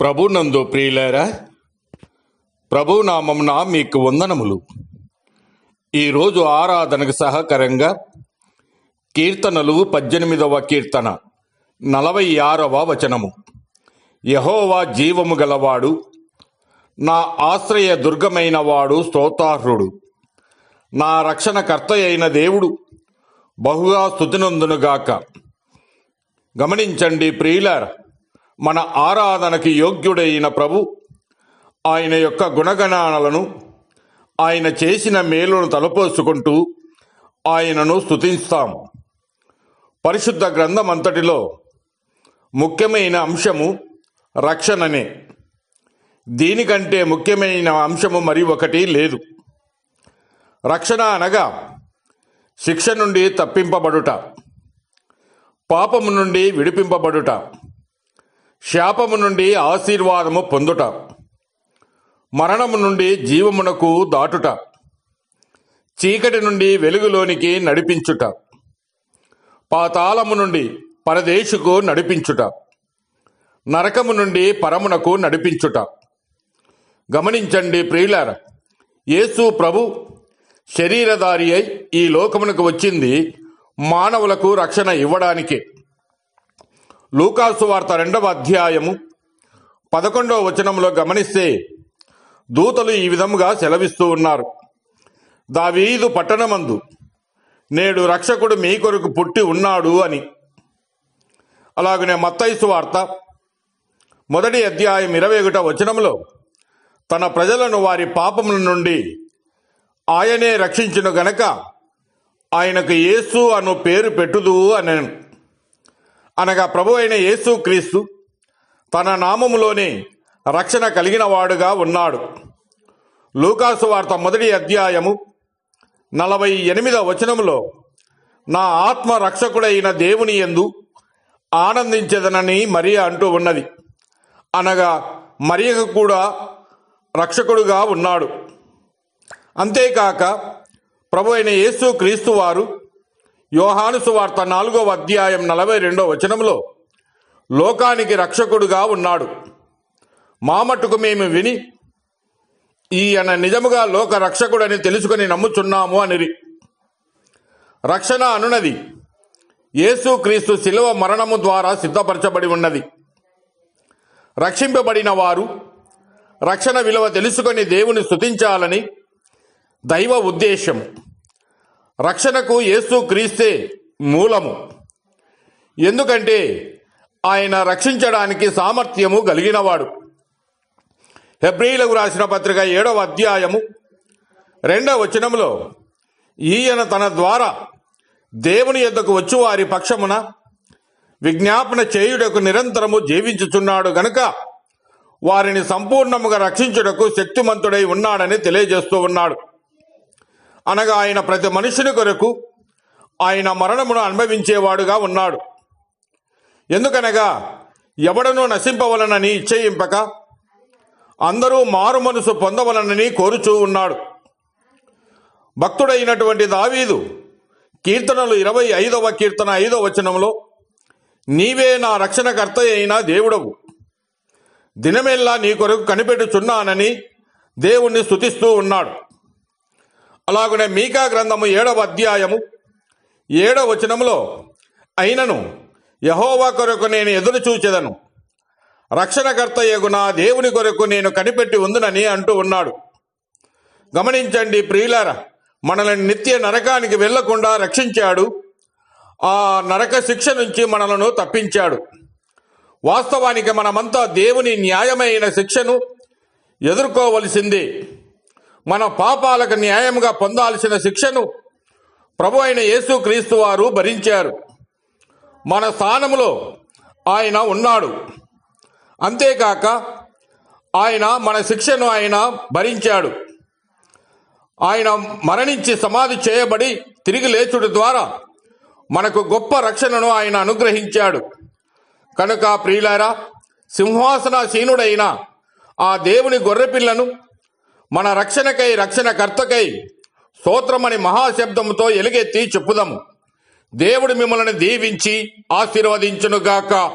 ప్రభునందు ప్రియులారా ప్రభునామమున మీకు వందనములు. ఈరోజు ఆరాధనకు సహకరంగా కీర్తనలు పద్దెనిమిదవ కీర్తన నలభై ఆరవ వచనము. యహోవా జీవము గలవాడు నా ఆశ్రయ దుర్గమైన వాడు స్తోతార్హుడు నా రక్షణకర్త అయిన దేవుడు బహుగా స్థుతినందునుగాక. గమనించండి ప్రియులారా మన ఆరాధనకి యోగ్యుడైన ప్రభు ఆయన యొక్క గుణగణాలను ఆయన చేసిన మేలును తలపోసుకుంటూ ఆయనను స్థుతిస్తాం పరిశుద్ధ గ్రంథం అంతటిలో ముఖ్యమైన అంశము రక్షణనే. దీనికంటే ముఖ్యమైన అంశము మరి ఒకటి లేదు. రక్షణ అనగా శిక్ష నుండి తప్పింపబడుట పాపము నుండి విడిపింపబడుట. శాపము నుండి ఆశీర్వాదము పొందుట మరణము నుండి జీవమునకు దాటుట చీకటి నుండి వెలుగులోనికి నడిపించుట పాతాళము నుండి పరదేశుకు నడిపించుట నరకము నుండి పరమునకు నడిపించుట. గమనించండి ప్రియులార యేసు ప్రభు శరీరధారి అయి ఈ లోకమునకు వచ్చింది మానవులకు రక్షణ ఇవ్వడానికే. లూకాసు వార్త రెండవ అధ్యాయము పదకొండవ వచనంలో గమనిస్తే దూతలు ఈ విధముగా సెలవిస్తూ ఉన్నారు. దావీదు పట్టణమందు నేడు రక్షకుడు మీ కొరకు పుట్టి ఉన్నాడు అని. అలాగనే మత్తైసు వార్త మొదటి అధ్యాయం ఇరవై ఒకట వచనంలో తన ప్రజలను వారి పాపముల నుండి ఆయనే రక్షించిన గనక ఆయనకు యేసు అను పేరు పెట్టుదు అని అనగా ప్రభు అయిన యేసు క్రీస్తు తన నామములోనే రక్షణ కలిగిన వాడుగా ఉన్నాడు. లూకాసు వార్త మొదటి అధ్యాయము నలభై ఎనిమిదవ వచనములో నా ఆత్మ రక్షకుడైన దేవుని యందు ఆనందించదనని మరియ అంటూ ఉన్నది. అనగా మరియకు కూడా రక్షకుడుగా ఉన్నాడు. అంతేకాక ప్రభు అయిన యేసు క్రీస్తు వారు యోహాను సువార్త నాలుగవ అధ్యాయం నలభై రెండో వచనంలో లోకానికి రక్షకుడుగా ఉన్నాడు. మామటుకు మేము విని ఈయన నిజముగా లోక రక్షకుడని తెలుసుకుని నమ్ముచున్నాము అనిరి. రక్షణ అనునది. యేసుక్రీస్తు శిలువ మరణము ద్వారా సిద్ధపరచబడి ఉన్నది. రక్షింపబడిన వారు రక్షణ విలువ తెలుసుకొని దేవుని స్థుతించాలని దైవ ఉద్దేశం. రక్షణకు యేసు క్రీస్తే మూలము. ఎందుకంటే ఆయన రక్షించడానికి సామర్థ్యము కలిగినవాడు. హెబ్రిలకు రాసిన పత్రిక ఏడవ అధ్యాయము రెండవ వచనములో ఈయన తన ద్వారా దేవుని యొద్దకు వచ్చు వారి పక్షమున విజ్ఞాపన చేయుటకు నిరంతరము జీవించుచున్నాడు గనుక వారిని సంపూర్ణముగా రక్షించుటకు శక్తిమంతుడై ఉన్నాడని తెలియజేస్తూ ఉన్నాడు. అనగా ఆయన ప్రతి మనుషుని కొరకు ఆయన మరణమును అనుభవించేవాడుగా ఉన్నాడు. ఎందుకనగా ఎవడనూ నశింపవలనని ఇచ్చయింపక అందరూ మారు మనసు పొందవలనని కోరుచూ ఉన్నాడు. భక్తుడైనటువంటి దావీదు కీర్తనలు ఇరవై ఐదవ కీర్తన ఐదవ వచనంలో నీవే నా రక్షణకర్త అయిన దేవుడవు. దినమెల్లా నీ కొరకు కనిపెట్టుచున్నానని దేవుణ్ణి స్తుతిస్తూ ఉన్నాడు. అలాగనే మీకా గ్రంథము ఏడవ అధ్యాయము ఏడవ వచనములో అయినను యహోవా కొరకు నేను ఎదురు చూచెదను. రక్షణకర్త యగు నా దేవుని కొరకు నేను కనిపెట్టి ఉందనని అంటూ ఉన్నాడు. గమనించండి ప్రియులార మనల్ని నిత్య నరకానికి వెళ్ళకుండా రక్షించాడు. ఆ నరక శిక్ష నుంచి మనలను తప్పించాడు. వాస్తవానికి మనమంతా దేవుని న్యాయమైన శిక్షను ఎదుర్కోవలసిందే. మన పాపాలకు న్యాయంగా పొందాల్సిన శిక్షను ప్రభు అయిన యేసుక్రీస్తు వారు భరించారు. మన స్థానములో ఆయన ఉన్నాడు. అంతేకాక ఆయన మన శిక్షను ఆయన భరించాడు. ఆయన మరణించి సమాధి చేయబడి తిరిగి లేచుడు ద్వారా మనకు గొప్ప రక్షణను ఆయన అనుగ్రహించాడు. కనుక ప్రియులారా సింహాసనాసీనుడైన ఆ దేవుని గొర్రెపిల్లను మన రక్షణకై రక్షణకర్తకై స్తోత్రమని మహాశబ్దముతో ఎలుగెత్తి చెప్పుదాము. దేవుడు మిమ్మల్ని దీవించి ఆశీర్వదించునుగాక.